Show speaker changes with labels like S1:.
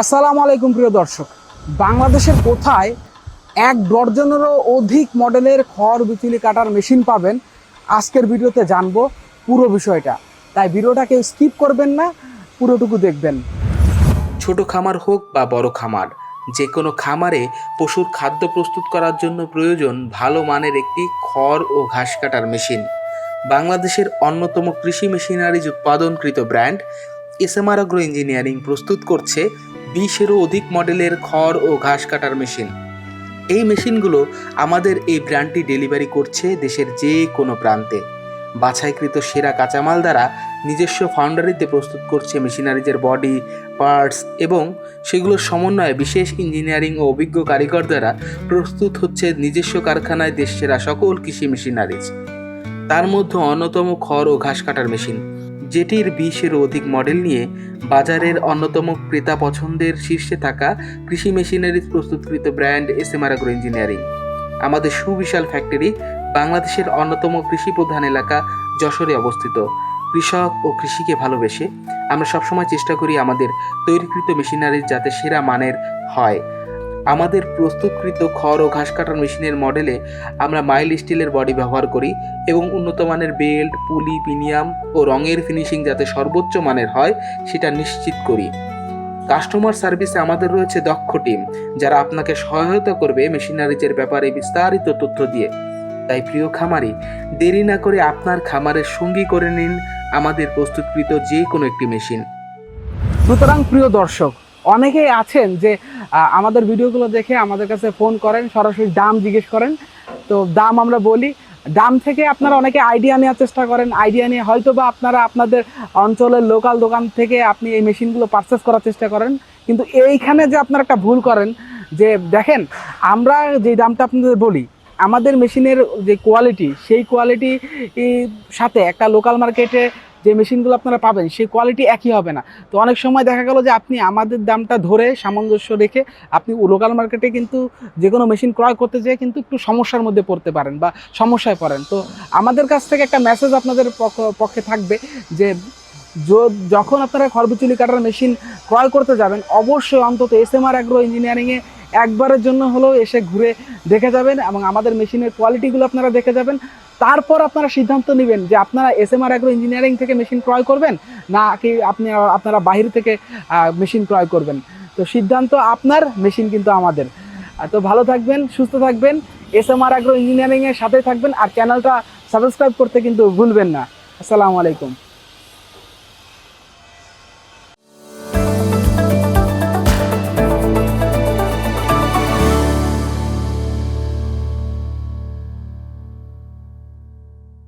S1: আসসালামু আলাইকুম প্রিয় দর্শক। বাংলাদেশের কোথায় এক ডজনেরও অধিক মডেলের খড় বিচুলি কাটার মেশিন পাবেন, আজকের ভিডিওতে জানব পুরো বিষয়টা। তাই ভিডিওটা কেউ স্কিপ করবেন না, পুরোটুকু দেখবেন।
S2: ছোট খামার হোক বা বড় খামার যে কোনো খামারে পশুর খাদ্য প্রস্তুত করার জন্য প্রয়োজন ভালো মানের একটি খড় ও ঘাস কাটার মেশিন। বাংলাদেশের অন্যতম কৃষি মেশিনারিজ উৎপাদনকৃত ব্র্যান্ড এসএমআর আগ্রো ইঞ্জিনিয়ারিং প্রস্তুত করছে বিশেরও অধিক মডেলের খড় ও ঘাস কাটার মেশিন। এই মেশিনগুলো আমাদের এই ব্র্যান্ডটি ডেলিভারি করছে দেশের যে কোনো প্রান্তে। বাছাইকৃত সেরা কাঁচামাল দ্বারা নিজস্ব ফাউন্ডারিতে প্রস্তুত করছে মেশিনারিজের বডি, পার্টস এবং সেগুলোর সমন্বয়ে বিশেষ ইঞ্জিনিয়ারিং ও অভিজ্ঞ কারিগর দ্বারা প্রস্তুত হচ্ছে নিজস্ব কারখানায় দেশসেরা সকল কৃষি মেশিনারিজ। তার মধ্যে অন্যতম খড় ও ঘাস কাটার মেশিন। যেটির বিশেরও অধিক মডেল নিয়ে বাজারের অন্যতম ক্রেতা পছন্দের শীর্ষে থাকা কৃষি মেশিনারিজ প্রস্তুতকৃত brand S M R engineering আমাদের সুবিশাল ফ্যাক্টরি বাংলাদেশের অন্যতম কৃষি প্রধান এলাকা যশোরে অবস্থিত। কৃষক ও কৃষিকে ভালোবেসে আমরা সবসময় চেষ্টা করি আমাদের তৈরিকৃত মেশিনারিজ যাতে সেরা মানের হয়। আমাদের প্রস্তুতকৃত খড় ও ঘাস কাটার মেশিনের মডেলে আমরা মাইল স্টিলের বডি ব্যবহার করি এবং উন্নত মানের বেল্ট, পুলি, পিনিয়াম ও রঙের ফিনিশিং যাতে সর্বোচ্চ মানের হয়, সেটা নিশ্চিত করি। কাস্টমার সার্ভিসে আমাদের রয়েছে দক্ষ টিম, যারা আপনাকে সহায়তা করবে মেশিনারিজের ব্যাপারে বিস্তারিত তথ্য দিয়ে। তাই প্রিয় খামারি, দেরি না করে আপনার খামারের সঙ্গী করে নিন আমাদের প্রস্তুতকৃত যে কোনো একটি মেশিন।
S1: সুতরাং প্রিয় দর্শক অনেকেই আছেন যে আমাদের ভিডিওগুলো দেখে আমাদের কাছে ফোন করেন, সরাসরি দাম জিজ্ঞেস করেন। তো দাম আমরা বলি। দাম থেকে আপনারা অনেকে আইডিয়া নেওয়ার চেষ্টা করেন। আইডিয়া নিয়ে হয়তো বা আপনারা আপনাদের অঞ্চলের লোকাল দোকান থেকে আপনি এই মেশিনগুলো পারচেস করার চেষ্টা করেন। কিন্তু এইখানে যে আপনারা একটা ভুল করেন, যে দেখেন, আমরা যে দামটা আপনাদের বলি আমাদের মেশিনের যে কোয়ালিটি সেই কোয়ালিটি সাথে একটা লোকাল মার্কেটে যে মেশিনগুলো আপনারা পাবেন, সেই কোয়ালিটি একই হবে না। তো অনেক সময় দেখা গেল যে আপনি আমাদের দামটা ধরে সামঞ্জস্য রেখে আপনি লোকাল মার্কেটে কিন্তু যে কোনো মেশিন ক্রয় করতে যেয়ে কিন্তু একটু সমস্যার মধ্যে পড়তে পারেন বা সমস্যায় পড়েন। তো আমাদের কাছ থেকে একটা মেসেজ আপনাদের পক্ষ- থাকবে যে যখন আপনারা খরবিচুলি কাটার মেশিন ক্রয় করতে যাবেন, অবশ্যই অন্তত এস এম আর অ্যাগ্রো ইঞ্জিনিয়ারিংয়ে একবারের জন্য হলেও এসে ঘুরে দেখে যাবেন এবং আমাদের মেশিনের কোয়ালিটিগুলো আপনারা দেখে যাবেন। তারপর আপনারা সিদ্ধান্ত নেবেন যে আপনারা S M R agro engineering থেকে মেশিন ক্রয় করবেন না কি আপনি, আপনারা বাইরে থেকে মেশিন ক্রয় করবেন। তো সিদ্ধান্ত আপনার, মেশিন কিন্তু আমাদের। তো ভালো থাকবেন, সুস্থ থাকবেন এস এম আর অ্যাগ্রো ইঞ্জিনিয়ারিংয়ের সাথে থাকবেন আর চ্যানেলটা সাবস্ক্রাইব করতে কিন্তু ভুলবেন না। আসসালামু আলাইকুম।